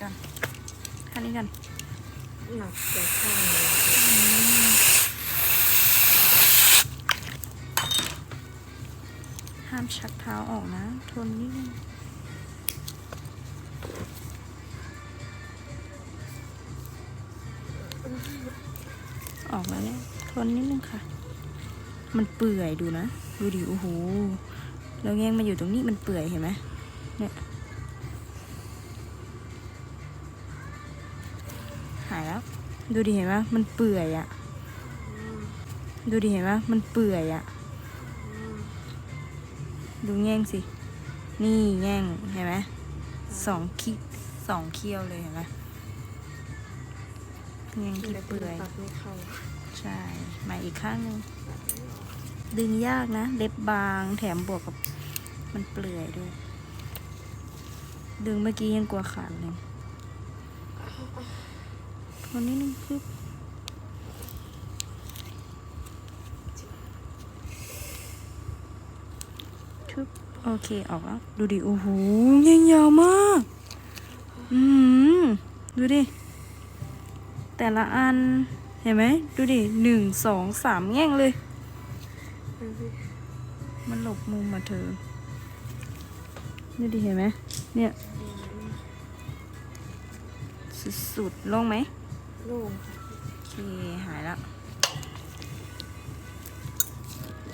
ก่อนข้างนี้ก่อนหนักแต่ข้างเลยห้ามชักเท้าออกนะ ทนนิดนึงออกแล้วเนี่ยทนนิดนึงค่ะ มันเปื่อยดูนะ ดูดิโอ้โหแล้วแง่งมาอยู่ตรงนี้มันเปื่อยเห็นไหมเนี่ย หายแล้ว ดูดิเห็นไหมมันเปื่อยอะดูดิเห็นไหมมันเปื่อยอะดูแง่งสิ นี่แง่งเห็นไหมสองขี้สองเคี้ยวเลยเห็นไหมแง่งที่แต่เปื่อยตัดไม่เข้าใช่มาอีกข้างหนึ่งดึงยากนะ เล็บบางแถมบวกกับมันเปลื่อยด้วย ดึงเมื่อกี้ยังกลัวขาดเลย คนนี้นึงคือทึบโอเค ออกแล้ว ดูดิ โอ้โหยังยาวมาก อืมดูดิ แต่ละอัน เห็นไหม ดูดิหนึ่งสองสามแง่งเลย มันหลบมุมมาเธอดูดิเห็นไหมเนี่ย สุดๆลงไหม ล่งค่ะโอเคหายแล้ว